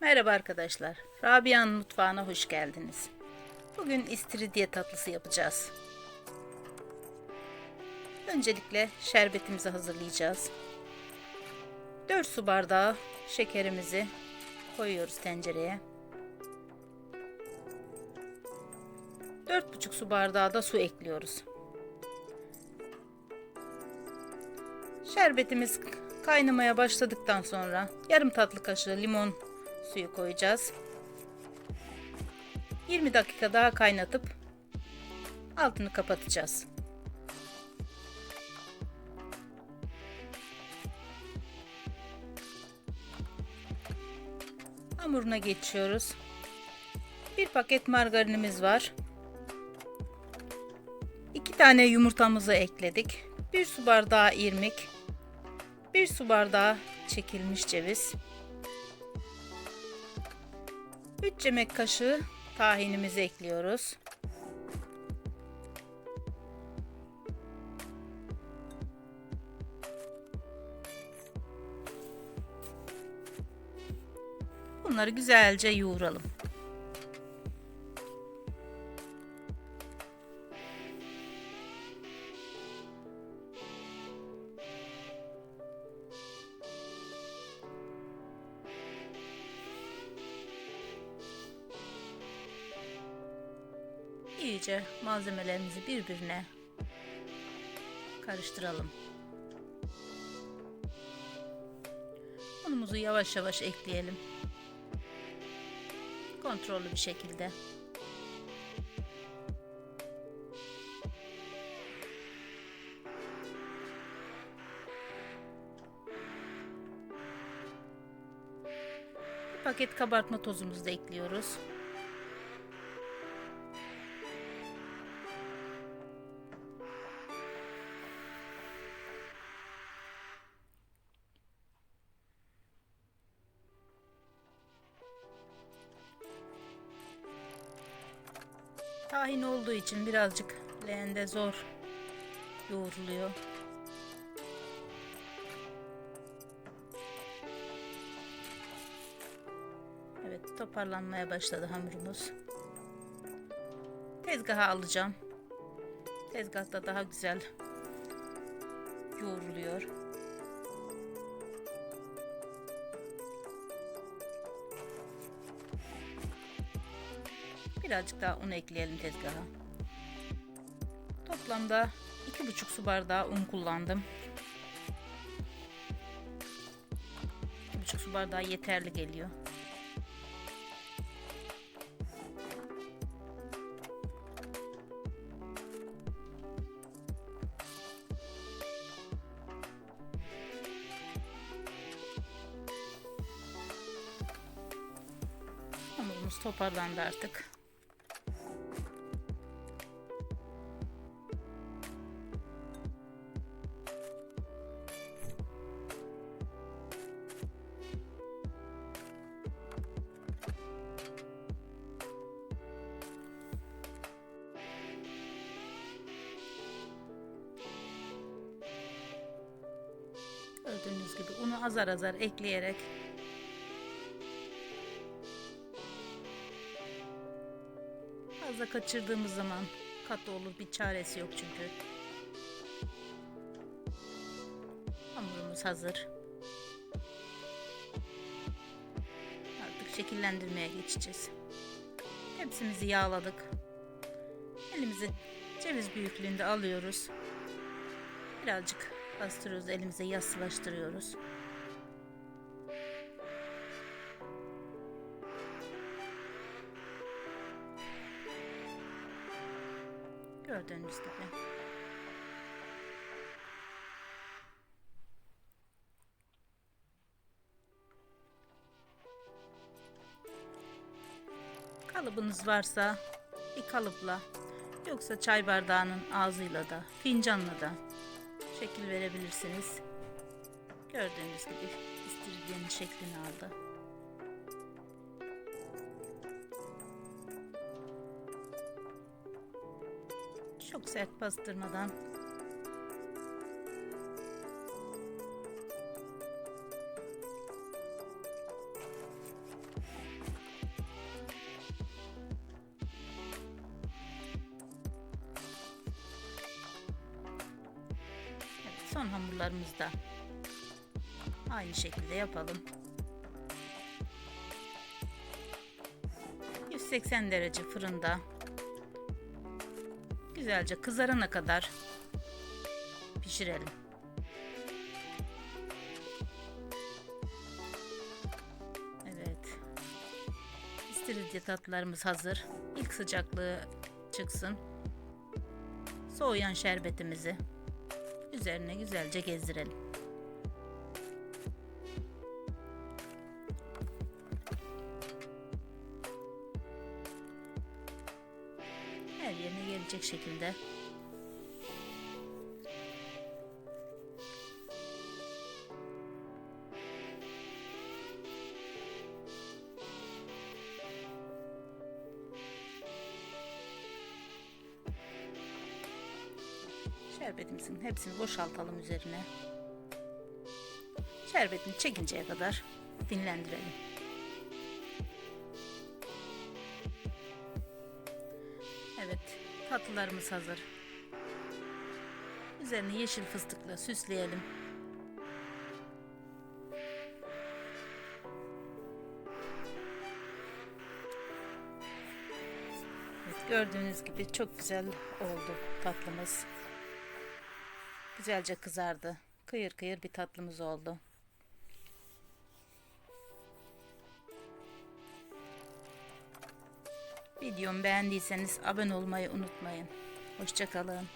Merhaba arkadaşlar. Rabia'nın mutfağına hoş geldiniz. Bugün istiridye tatlısı yapacağız. Öncelikle şerbetimizi hazırlayacağız. 4 su bardağı şekerimizi koyuyoruz tencereye. 4,5 su bardağı da su ekliyoruz. Şerbetimiz kaynamaya başladıktan sonra yarım tatlı kaşığı limon suyu koyacağız. 20 dakika daha kaynatıp altını kapatacağız. Hamuruna geçiyoruz. Bir paket margarinimiz var. 2 tane yumurtamızı ekledik. 1 su bardağı irmik. 1 su bardağı çekilmiş ceviz. 3 yemek kaşığı tahinimizi ekliyoruz. Bunları güzelce yoğuralım. İyice malzemelerimizi birbirine karıştıralım. Unumuzu yavaş yavaş ekleyelim. Kontrollü bir şekilde. Bir paket kabartma tozumuzu da ekliyoruz. Tahin olduğu için birazcık leğende zor yoğruluyor. Evet toparlanmaya başladı hamurumuz. Tezgaha alacağım. Tezgahta daha güzel yoğruluyor. Birazcık daha un ekleyelim tezgaha. Toplamda 2,5 su bardağı un kullandım. 2,5 su bardağı yeterli geliyor. Hamurumuz toparlandı artık. Azar azar ekleyerek fazla kaçırdığımız zaman katı olur bir çaresi yok çünkü. Hamurumuz hazır. Artık şekillendirmeye geçeceğiz. Tepsimizi yağladık. Elimizi ceviz büyüklüğünde alıyoruz. Birazcık bastırıyoruz elimize yassılaştırıyoruz. Gördüğünüz gibi. Kalıbınız varsa bir kalıpla yoksa çay bardağının ağzıyla da fincanla da şekil verebilirsiniz. Gördüğünüz gibi istiridyenin şeklini aldı. Çok sert bastırmadan. Evet, son hamurlarımızda aynı şekilde yapalım. 180 derece fırında güzelce kızarana kadar pişirelim. Evet. İstiridye tatlılarımız hazır. İlk sıcaklığı çıksın. Soğuyan şerbetimizi üzerine güzelce gezdirelim. Gelecek şekilde Şerbetimizin hepsini boşaltalım üzerine. Şerbetini çekinceye kadar dinlendirelim. Evet, tatlılarımız hazır. Üzerini yeşil fıstıkla süsleyelim. Evet, gördüğünüz gibi çok güzel oldu tatlımız. Güzelce kızardı. Kıyır kıyır bir tatlımız oldu. Videomu beğendiyseniz abone olmayı unutmayın. Hoşçakalın.